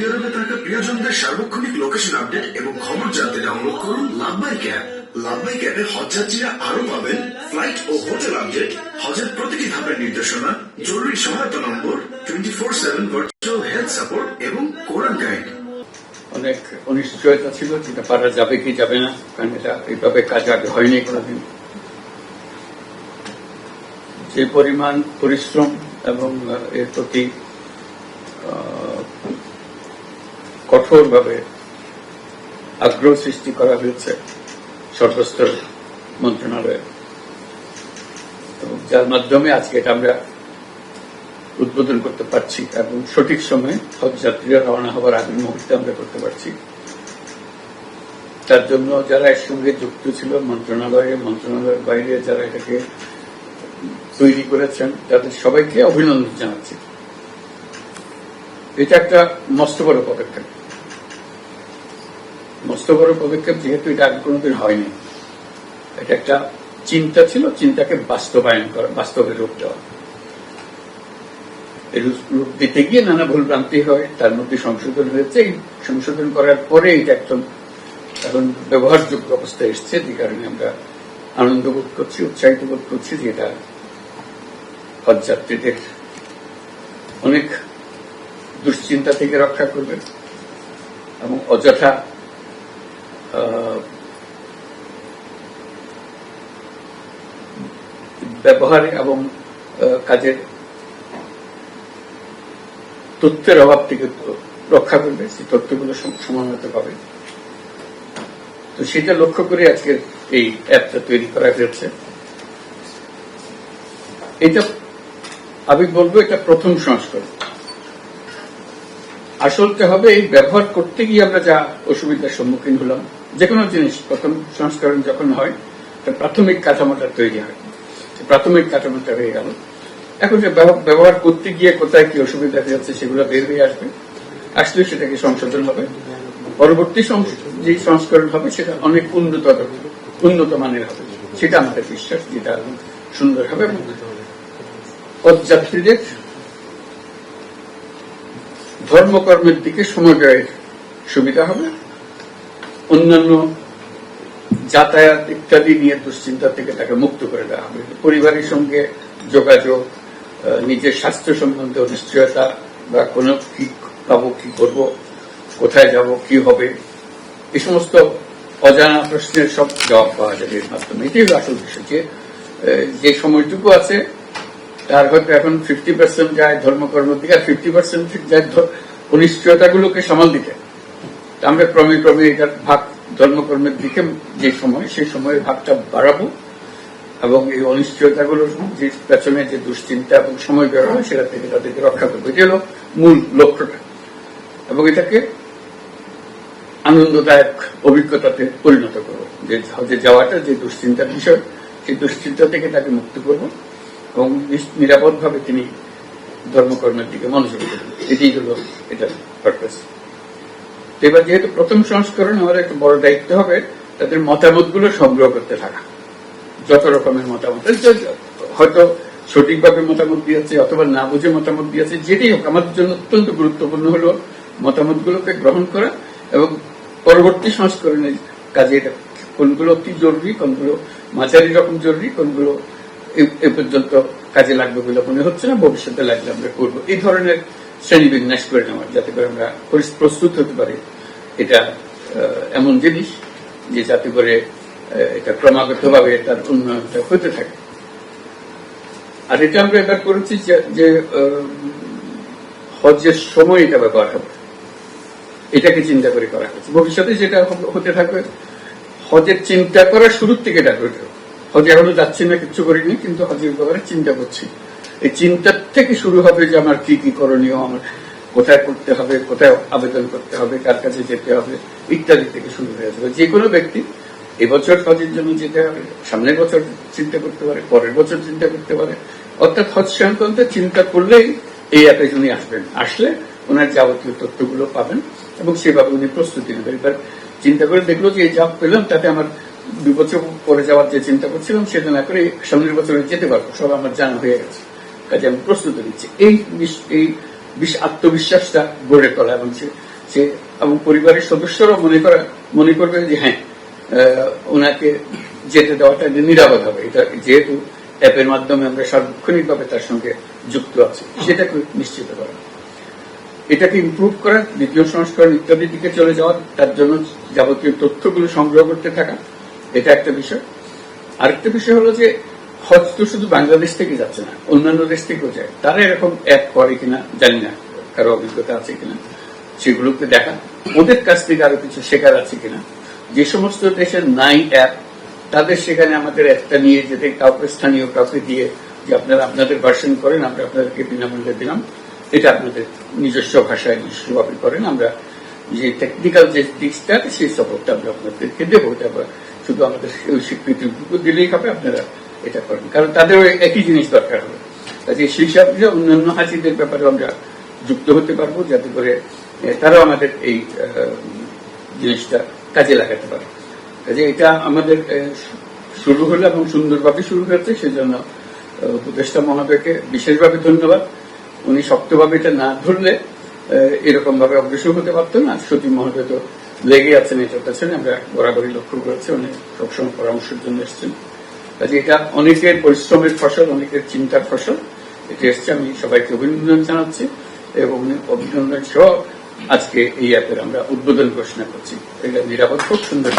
Saudi আরবে থাকা প্রিয়জনদের সার্বক্ষণিক লোকেশন আপডেট এবং খবর জানতে ডাউনলোড করুন লাভবাইক অ্যাপ লাভবাইক অ্যাপে হজযাত্রীরা আরও পাবেন ফ্লাইট ও হোটেল আপডেট হজের প্রতিটি ধাপের নির্দেশনা, জরুরি সহায়তা নম্বর twenty four seven virtual health support এবং কোরআন গাইড অনেক অনিশ্চয়তা ছিল, যেটা পারা যাবে কি যাবে না, কারণ এটা এইভাবে কাজ আগে হয়নি কোনোদিন। যে পরিমাণ পরিশ্রম এবং এর প্রতি কঠোরভাবে আগ্রহ সৃষ্টি করা হয়েছে সর্বস্তর মন্ত্রণালয়ে। যার মাধ্যমে আজকে এটা আমরা উদ্বোধন করতে পারছি এবং সঠিক সময়ে হজ যাত্রীরা রওনা হওয়ার আগের মুহূর্তে আমরা করতে পারছি। তার জন্য যারা এর সঙ্গে যুক্ত ছিল, মন্ত্রণালয়ে, মন্ত্রণালয়ের বাইরে যারা এটাকে তৈরি করেছেন, তাদের সবাইকে অভিনন্দন জানাচ্ছি। এটা একটা মস্ত বড় পদক্ষেপ। বড় পদক্ষেপ যেহেতু এটা আগে কোনোদিন হয়নি। এটা একটা চিন্তা ছিল, চিন্তাকে বাস্তবায়ন করা, বাস্তবে রূপ দেওয়া। রূপ দিতে গিয়ে নানা ভুল ভ্রান্তি হয়, তার মধ্যে সংশোধন হয়েছে। এই সংশোধন করার পরে এটা একদম এখন ব্যবহারযোগ্য অবস্থায় এসছে। যে কারণে আমরা আনন্দ বোধ করছি, উৎসাহিত বোধ করছি যে এটা হজযাত্রীদের অনেক দুশ্চিন্তা থেকে রক্ষা করবে এবং অযথা ব্যবহারে এবং কাজের তথ্যের অভাব থেকে রক্ষা করবে, সেই তথ্যগুলো সম- সমন্বিত পাবে তো সেটা লক্ষ্য করে আজকে এই অ্যাপটা তৈরি করা হয়েছে। এটা, আমি বলব এটা প্রথম সংস্করণ। আসলতে হবে এই ব্যবহার করতে গিয়ে আমরা যা অসুবিধার সম্মুখীন হলাম যে কোনো জিনিস প্রথম সংস্করণ যখন হয় তার প্রাথমিক কাঠামোটা তৈরি হয়। প্রাথমিক কাঠামোটা হয়ে গেল। এখন যে ব্যবহার করতে গিয়ে কোথায় কি অসুবিধা হয়েছে সেগুলো বের হয়ে আসবে। আসলে সেটাকে সংশোধন হবে। পরবর্তী যে সংস্করণ হবে সেটা অনেক উন্নত উন্নত মানের হবে। সেটা আমাদের বিশ্বাস যেটা সুন্দর হবে পদযাত্রীদের ধর্মকর্মের দিকে সময় ব্যয়ের সুবিধা হবে। অন্যান্য যাতায়াত ইত্যাদি নিয়ে দুশ্চিন্তা থেকে তাকে মুক্ত করে দেওয়া হবে। পরিবারের সঙ্গে যোগাযোগ নিজের স্বাস্থ্য সম্বন্ধে অনিশ্চয়তা বা কোনো কি পাবো, কি করব, কোথায় যাব, কি হবে এই সমস্ত অজানা প্রশ্নের সব জবাব পাওয়া যাবে এর মাধ্যমে। এটাই আসল বিষয় যে যে সময়টুকু আছে, তার হয়তো এখন ফিফটি পার্সেন্ট যায় ধর্মকর্মের দিকে আর ফিফটি পার্সেন্ট যায় অনিশ্চয়তাগুলোকে সামাল দিতে। আমরা ক্রমে ক্রমে এটার ভাগ ধর্মকর্মের দিকে যে সময়, সেই সময়ের ভাগটা বাড়াবো এবং এই অনিশ্চয়তাগুলো যে পেছনে যে দুশ্চিন্তা এবং সময় বেরোবে সেটা থেকে তাদেরকে রক্ষা করব। এটা হলো মূল লক্ষ্যটা। এবং এটাকে আনন্দদায়ক অভিজ্ঞতাতে পরিণত করব। যে হজে যাওয়াটা, যে দুশ্চিন্তার বিষয়, সেই দুশ্চিন্তা থেকে তাকে মুক্ত করব এবং নিরাপদভাবে তিনি ধর্মকর্মের দিকে মনোযোগ দেবেন এটাই হলো এটার পারপাস এবার যেহেতু প্রথম সংস্করণ আমাদের একটা বড় দায়িত্ব হবে, তাদের মতামতগুলো সংগ্রহ করতে থাকা। যত রকমের মতামত হয়তো সঠিকভাবে মতামত দিয়েছে, অথবা না বুঝে মতামত দিয়েছে, যেটাই হোক, আমাদের জন্য অত্যন্ত গুরুত্বপূর্ণ হলো মতামতগুলোকে গ্রহণ করা এবং পরবর্তী সংস্করণের কাজে এটা কোনগুলো অতি জরুরি, কোনগুলো মাঝারি রকম জরুরি, কোনগুলো এ- পর্যন্ত কাজে লাগবে বলে মনে হচ্ছে না, ভবিষ্যতে লাগলে আমরা করব। এই ধরনের শ্রেণি বিন্যাস করে নেওয়া, যাতে করে আমরা প্রস্তুত হতে পারি। এটা এমন জিনিস যে যাতে করে এটা ক্রমাগতভাবে তার উন্নয়নটা হতে থাকে। আর এটা আমরা এবার করেছি যে- হজের সময় এটা ব্যবহার হবে। এটাকে চিন্তা করে করা হয়েছে। ভবিষ্যতে যেটা হতে থাকবে হজের চিন্তা করার শুরুর থেকে এটা। হজে এখনও যাচ্ছি না, কিছু করিনি, কিন্তু হজের ব্যাপারে চিন্তা করছি। এই চিন্তার থেকে শুরু হবে যে আমার কি কি করণীয়, আমার কোথায় করতে হবে, কোথায় আবেদন করতে হবে, কার কাছে যেতে হবে, ইত্যাদি থেকে শুরু হয়ে যাবে। যে কোনো ব্যক্তি এবছর হজের জন্য যেতে হবে, সামনের বছর চিন্তা করতে পারে, পরের বছর চিন্তা করতে পারে। অর্থাৎ হজ সংক্রান্ত চিন্তা করলেই এই অ্যাপে উনি আসবেন। আসলে ওনার যাবতীয় তথ্যগুলো পাবেন এবং সেভাবে উনি প্রস্তুতি নেবেন। এবার চিন্তা করে দেখল যে এই যা পেলাম, তাতে আমার দুই বছর পরে যাওয়ার যে চিন্তা করছিলাম, সেটা না করে সামনের বছরে যেতে পারব, সব আমার জানা হয়ে গেছে। কাজে আমি প্রস্তুতি নিচ্ছি। এই এই বিশ, আত্মবিশ্বাসটা গড়ে তোলা এবং সে এবং পরিবারের সদস্যরা মনে করা, মনে করবে যে হ্যাঁ ওনাকে যেতে দেওয়াটা নিরাপদ হবে। এটা যেহেতু অ্যাপের মাধ্যমে আমরা সার্বক্ষণিকভাবে তার সঙ্গে যুক্ত আছি সেটাকে নিশ্চিত করা। এটাকে ইমপ্রুভ করা, দ্বিতীয় সংস্করণ ইত্যাদির দিকে চলে যাওয়া, তার জন্য যাবতীয় তথ্যগুলো সংগ্রহ করতে থাকা, এটা একটা বিষয়। আরেকটা বিষয় হলো যে হজ তো শুধু বাংলাদেশ থেকে যাচ্ছে না, অন্যান্য দেশ থেকেও যায়। তারা এরকম অ্যাপ করে কিনা জানি না, কারও অভিজ্ঞতা আছে কিনা, সেগুলোকে দেখা। ওদের কাছ থেকে আরও কিছু শেখার আছে কিনা। যে সমস্ত দেশের নাই অ্যাপ তাদের সেখানে আমাদের একটা নিয়ে যেতে, কাউকে স্থানীয় কাউকে দিয়ে যে আপনারা আপনাদের ভার্সন করেন, আমরা আপনাদেরকে বিনামূল্যে দিলাম। এটা আপনাদের নিজস্ব ভাষায় নিজস্বভাবে করেন। আমরা যে টেকনিক্যাল যে দিকটা সেই সাপোর্টটা আমরা আপনাদেরকে দেবো। এটা শুধু আমাদের ওই স্বীকৃতিটুকু দিলেই হবে। আপনারা এটা করেন কারণ তাদের একই জিনিস দরকার হবে। কাজে সেই হিসাবে অন্যান্য হাজিদের ব্যাপারে আমরা যুক্ত হতে পারব, যাতে করে তারাও আমাদের এই জিনিসটা কাজে লাগাতে পারে। কাজে এটা আমাদের শুরু হলো এবং সুন্দরভাবে শুরু হয়েছে, সেজন্য উপদেষ্টা মহোদয়কে বিশেষভাবে ধন্যবাদ। উনি শক্তভাবে এটা না ধরলে এরকম ভাবে অগ্রসর হতে পারতো না। সতীন মহোদয় তো লেগে আছেন এটার পেছনে আমরা বরাবরই লক্ষ্য করেছি। উনি সবসময় পরামর্শের জন্য এসেছেন। কাজে এটা অনেকের পরিশ্রমের ফসল, অনেকের চিন্তার ফসল। এটি এসছে, আমি সবাইকে অভিনন্দন জানাচ্ছি এবং অভিনন্দন সহ আজকে এই অ্যাপের আমরা উদ্বোধন ঘোষণা করছি। এটা নিরাপদ, খুব সুন্দর।